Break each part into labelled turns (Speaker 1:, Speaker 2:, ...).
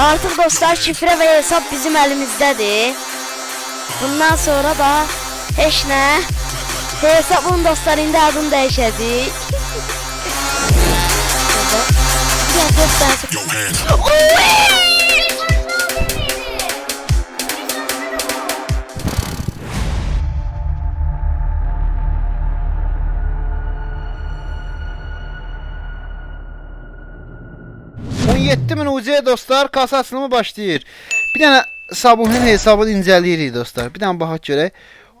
Speaker 1: Artık dostlar şifre ve hesap bizim elimizdedir. Bundan sonra da heç nə hesabın dostlar indi adını dəyişəcək. Bir
Speaker 2: dənə 7000 UC dostlar kasasını başlayır. Bir dənə Sabuhin hesabını incələyirik dostlar. Bir dənə baxaq görək.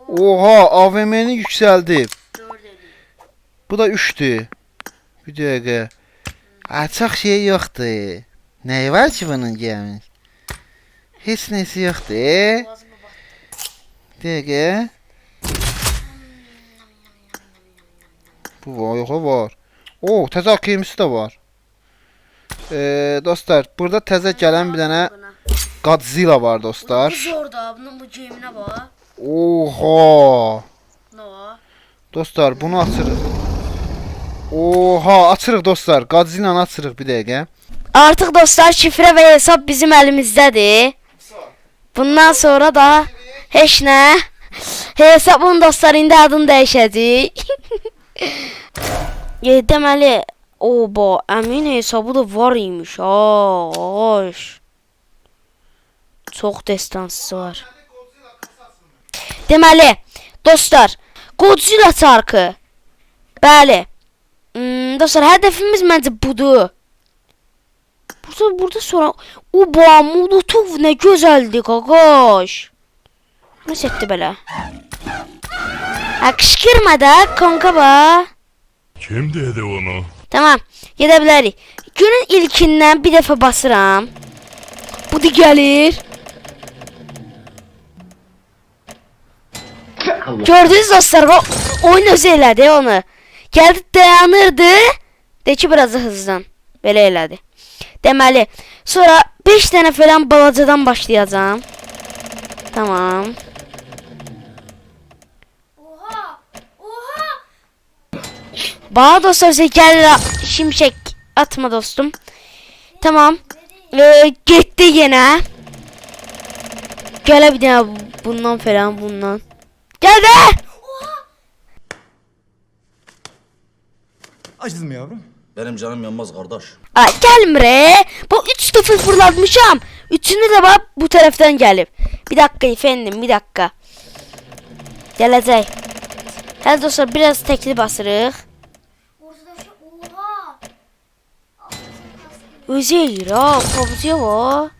Speaker 2: Oha, AVM-ni yüksəldi. Bu da 3-dür. Bir dəqiqə. Açıq şey yoxdur. Nəyi var ki bunun gəminin? Heç nəsi yoxdur. E? Dəqiqə. Bu var, yoxa var. Oo, təzə AKM-si də var. Ee, dostlar, burada təzə gələn bir dənə Godzilla var dostlar.
Speaker 1: orada bunun bu gemine bak.
Speaker 2: Oha!
Speaker 1: Ne var?
Speaker 2: Dostlar, bunu açırıq. Oha, açırıq dostlar. Godzilla-nı açırıq bir dəqiqə.
Speaker 1: Artık dostlar şifre ve hesap bizim elimizdedir. Bundan sonra da heç ne. Hesabın dostlar indi adını e, deməli, oba, əmin hesabı da var imiş. Hoş. Çox destansı var. Deməli, dostlar, Godzilla çarkı. Bəli. Hmm, dostlar, hədəfimiz məncə budur. Burada burada sonra o Molotov ne güzeldi kakaş. Ne setti böyle? Ha kışkırma da kanka ba.
Speaker 3: Kim dedi onu?
Speaker 1: Tamam gidebiliriz. Günün ilkinden bir defa basıram. Bu da gelir. Gördünüz dostlar o oyun özü elədi onu. Geldi dayanırdı. De ki biraz da hızlan. Belə elədi. Deməli, sonra 5 dənə falan balacadan başlayacağam. Tamam.
Speaker 4: Oha! Oha!
Speaker 1: Bana dostlar size gel şimşek atma dostum. Tamam. Ee, gitti yine. Gel bir daha bundan falan bundan. Gel de.
Speaker 5: Acıdın mı yavrum?
Speaker 6: Benim canım yanmaz kardeş.
Speaker 1: Aa, gelmire. Bu 3 defa fırlatmışam. Üçünü de bak bu taraftan gelip. Bir dakika efendim bir dakika. Gelecek. Hadi dostlar biraz tekli basırıq.
Speaker 4: Ortada bir şey. Oha!
Speaker 1: Özü eləyir ha, pabucuya var.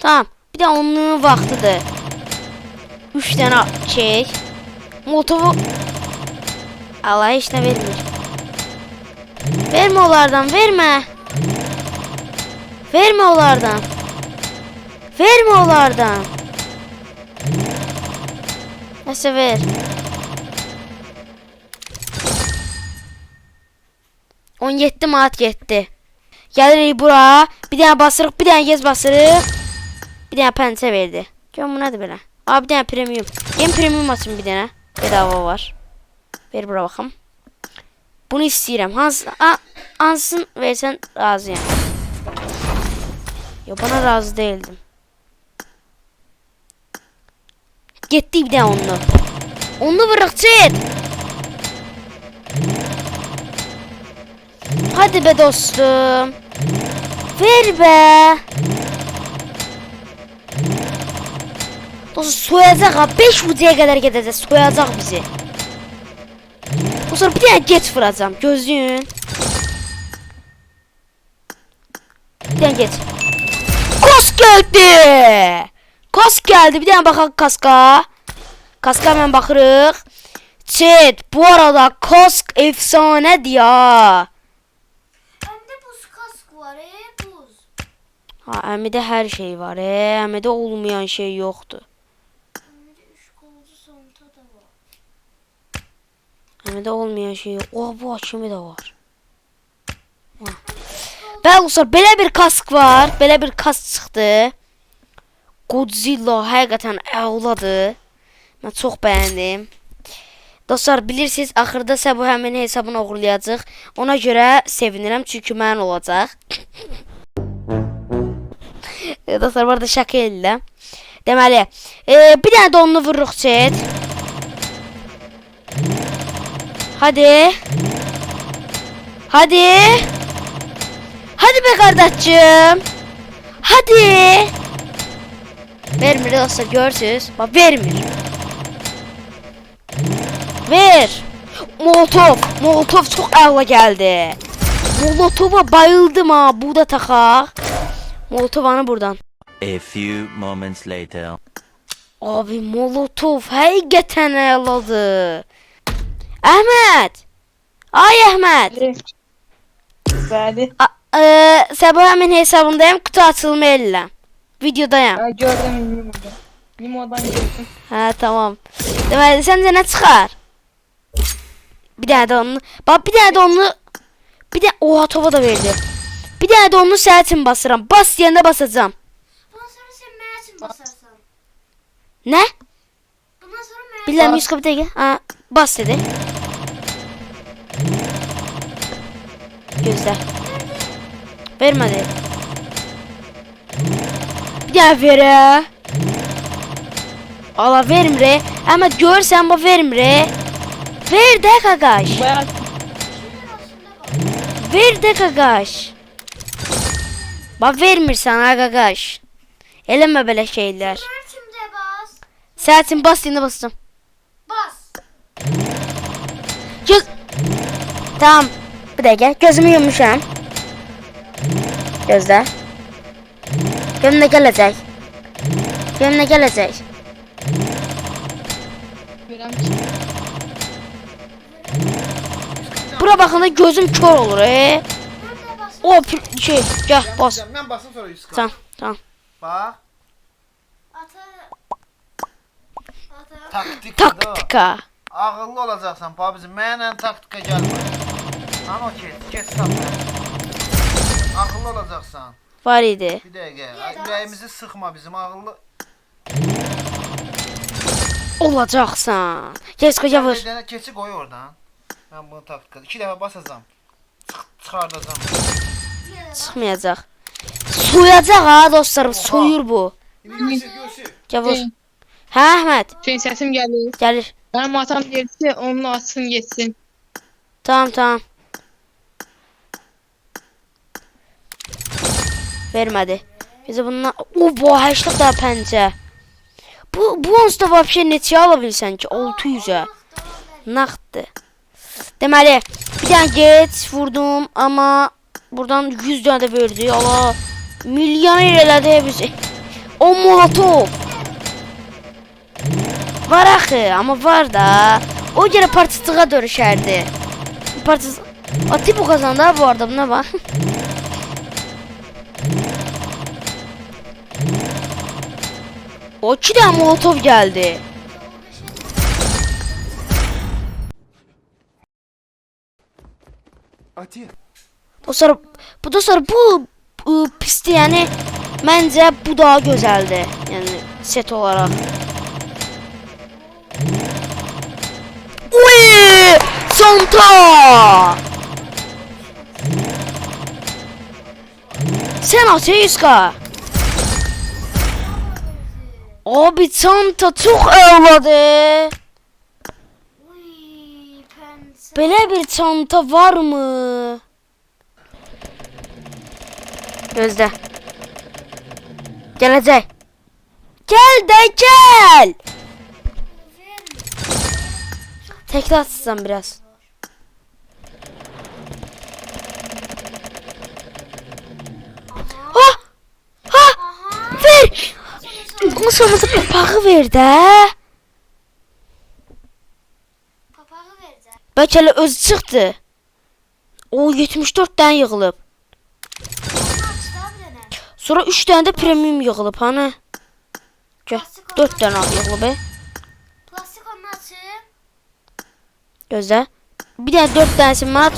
Speaker 1: Tamam, bir də onun vaxtıdır. 3 dənə çək. Motovu Allah nə vermir. Vermə onlardan, vermə. Vermə onlardan. Vermə onlardan. Nəsə ver. On manat getdi. Gəlirik bura. Bir dənə basırıq, bir dənə gez basırıq. Bir dənə pəncə verdi. Gör bu nədir belə? Aa, bir dənə premium. Gen premium açın bir dənə. Bedava var. Ver bura baxım. Bunu istəyirəm. Hansı a, hansını versən razıyam. Yo bana razı değildim. Getdik bir dənə onlu. Onlu vırıq çet. Hadi be dostum. Ver be. Dostum soyacak ha. 5 ucuya kadar gideceğiz. Soyacak bizi. O sonra bir tane geç vuracağım. Gözlüğün. Bir tane geç. Kask geldi. Kask geldi. Bir tane bakalım kaska. Kaska hemen bakırıq. Chat bu arada kask efsanedir ya.
Speaker 4: Hem de buz kask var e buz.
Speaker 1: Ha, əmidə hər şey var. E, əmidə olmayan şey yoxdur.
Speaker 4: De üç kolcu sonta da var.
Speaker 1: Əmidə olmayan şey yox. Oha, bu hakimi də var. Bəli dostlar, belə bir kask var. Belə bir kask çıxdı. Godzilla həqiqətən əladır. Mən çox bəyəndim. Dostlar bilirsiniz axırda isə bu həmin hesabını oğurlayacaq. Ona görə sevinirəm çünki mən olacaq. E, Dostlar bu arada şaka edirəm. Deməli, e, bir dənə də onu vururuq chat. Hadi. Hadi. Hadi be kardeşim. Hadi. Vermir dostlar görürsünüz. Bak vermir. Ver. Molotov. Molotov çok əla geldi. Molotova bayıldım ha. Bu da taxaq. Molotovanı buradan.
Speaker 5: A few moments later.
Speaker 1: Abi Molotov həqiqətən əladır. Əhməd. Ay Əhməd.
Speaker 6: Bəli.
Speaker 1: A- e, Sabah əmin hesabındayım. Kutu açılma ellə. Videodayım.
Speaker 6: Ha, gördüm Nimo'da. Nimo'dan gördüm.
Speaker 1: Hə, tamam. Deməli, səncə nə çıxar? Bir dənə də onu. Bax, bir dənə də onu. Bir də oha tova da verdi. Bir dənə də onu üçün basıram. Bas deyəndə basacağam.
Speaker 4: Bundan sonra sen mənə için basarsan.
Speaker 1: Nə?
Speaker 4: Bundan sonra mənə
Speaker 1: Bilirəm 100 kapı dəqiqə. Ha, bas dedi. Gözlə. Vermədi. Bir dənə verə. Ala vermir. Amma görsən bu vermir. Ver də qaqaş.
Speaker 6: Bayağı
Speaker 1: Ver də qaqaş. Bax vermirsən ha qaqaş. Eləmə belə şeylər.
Speaker 4: Mənim için de bas.
Speaker 1: Sənin üçün bas deyəndə basacağım.
Speaker 4: Bas.
Speaker 1: Göz... Tamam. Bir dakika. Gözümü yummuşam. Gözle. Gözüm ne gelecek? Gözüm ne gelecek?
Speaker 6: görəm ki.
Speaker 1: Bura bakında gözüm kör olur e.
Speaker 4: Bas.
Speaker 1: O şey gel bas.
Speaker 2: Mən basım sonra 100
Speaker 1: Tamam tamam.
Speaker 2: Bax.
Speaker 4: Ata. Ata.
Speaker 2: Taktika.
Speaker 1: Taktika.
Speaker 2: Ağıllı olacaqsan babacım. Mənlə taktika gəlmə. Hani o keç, keç sapla. Ağıllı olacaqsan.
Speaker 1: Var idi.
Speaker 2: Bir dəqiqə. Ürəyimizi sıxma bizim ağıllı.
Speaker 1: Olacaksan. Kesko yavur.
Speaker 2: Bir dənə keçi qoy oradan. Mən bunu taktika. 2 dəfə basacağam. Çıx çıxardacağam.
Speaker 1: Çıkmayacak. Soyacak ha dostlarım. Soyur bu.
Speaker 2: Görsün, görsün.
Speaker 1: Yavur.
Speaker 6: Şey,
Speaker 1: Ha Ahmet.
Speaker 6: şey səsim gəlir.
Speaker 1: Gelir.
Speaker 6: Mənim atam deyir ki, onu açsın getsin.
Speaker 1: Tamam tamam. Vermedi. Bize bundan... O bu 80 daha pəncə. Bu, bu onsuz da vəbşə neçə ala bilsən ki? 600-ə. Naqddır. Deməli, bir dənə geç vurdum, amma buradan 100 dənə də verdi. Allah, milyoner elədi bizi. O molotov. Var axı, amma var da. O görə parçacığa dönüşərdi. Parçası... Ati bu kazandı ha bu arada buna bak. o iki tane molotov geldi.
Speaker 2: Ati.
Speaker 1: Dostlar, bu dostlar bu, bu pisti yani bence bu daha güzeldi. Yani set olarak. Uy! Santa! Sen Ateyska. Abi Santa çok ağladı. Belə bir çanta var mı? Gözlə. Gələcək. Gəl də gəl. Təkrar açsam biraz. Ha! Ha! Ver! Onun sonunda papağı ver də.
Speaker 4: Papağı verəcək.
Speaker 1: Bəlkə elə özü çıxdı. O 74 dənə yığılıb. Sonra 3 dənə də premium yığılıb, hani? Gəl, 4 dənə yığılıb.
Speaker 4: Plastik onu açım.
Speaker 1: Gözlə. Bir dənə 4 dənəsini mən aç.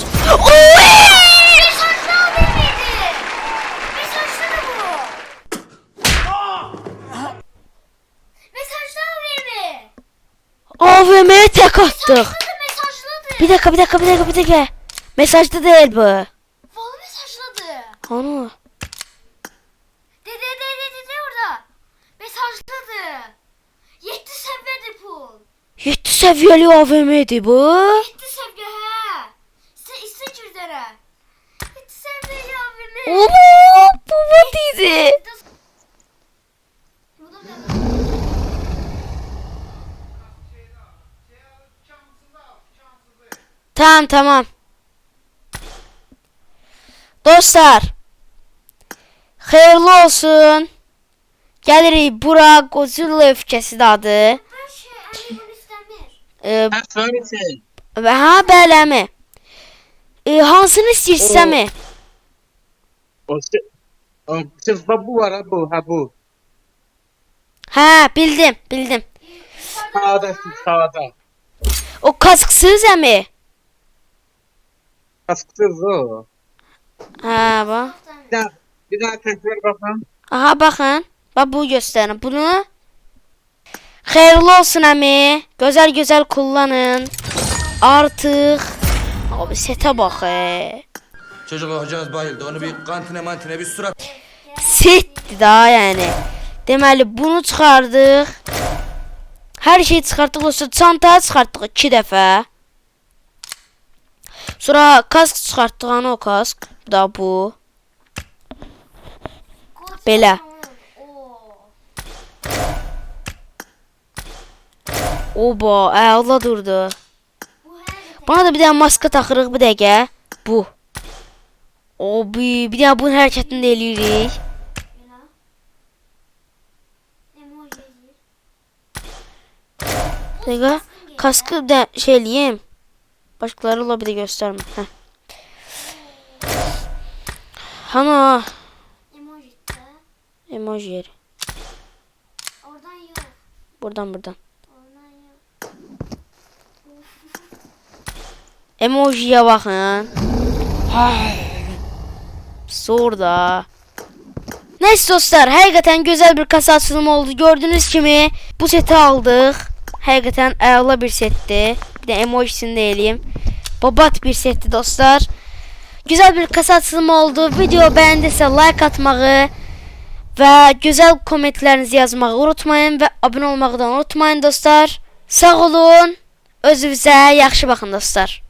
Speaker 1: AVM'ye tek atdıq. Bir dakika bir dakika bir dakika bir dakika. Mesajda değil bu.
Speaker 4: Valla mesajladı.
Speaker 1: Onu.
Speaker 4: Dede dede dede de orada. Mesajladı. Yetti seviyede pul. Yetti seviyeli
Speaker 1: AVM'di bu.
Speaker 4: Yetti.
Speaker 1: Tamam tamam. Dostlar. Xeyirli olsun. Gəlirik bura Godzilla öfkəsi adı.
Speaker 4: Ben şey anne bunu istemir.
Speaker 1: Ee,
Speaker 7: Ha, söylesin.
Speaker 1: və ha beləmi? Ee, hansını istəyirsəmi?
Speaker 7: O şey, o bu var ha bu, ha bu.
Speaker 1: Hə, bildim, bildim.
Speaker 7: Sağda, sağda.
Speaker 1: O kasksız əmi.
Speaker 7: Kasksız o.
Speaker 1: Hə, bax.
Speaker 7: Bir daha, bir daha tekrar bakın.
Speaker 1: Aha baxın. Bax bu göstərin. Bunu Xeyirli olsun əmi. Gözəl-gözəl kullanın. Artıq Abi setə bax.
Speaker 8: Çocuk hocamız bayıldı. Onu bir kantine mantine bir surat
Speaker 1: Setdir da yəni. Deməli bunu çıxardıq. Hər şey çıxartdıq olsa çantaya çıxartdıq 2 dəfə. Sonra kask çıxartdıq ana o kask. Bu da bu. Belə. Oba, əla durdu. Bana da bir dənə maska taxırıq bir dəqiqə. Bu. Obi, bir dənə bunun hərəkətini də eləyirik. Dəqiqə. Kaskı da şey eləyim. Də göstərmə. Hə. Hana
Speaker 4: Emoji
Speaker 1: emoji yeri.
Speaker 4: Oradan yok.
Speaker 1: Buradan buradan. Emojiyə baxın. Zor da. Neyse dostlar, həqiqətən gözəl bir kasa açılımı oldu. Gördüyünüz kimi bu seti aldıq. Həqiqətən əla bir setdir. Bir də emojisini də eləyim. Babat bir setdir dostlar. Güzel bir kasa açılımı oldu. Video beğendiyse like atmağı ve güzel komentlərinizi yazmağı unutmayın və abunə olmağı da unutmayın dostlar. Sağ olun. Özünüzə yaxşı baxın dostlar.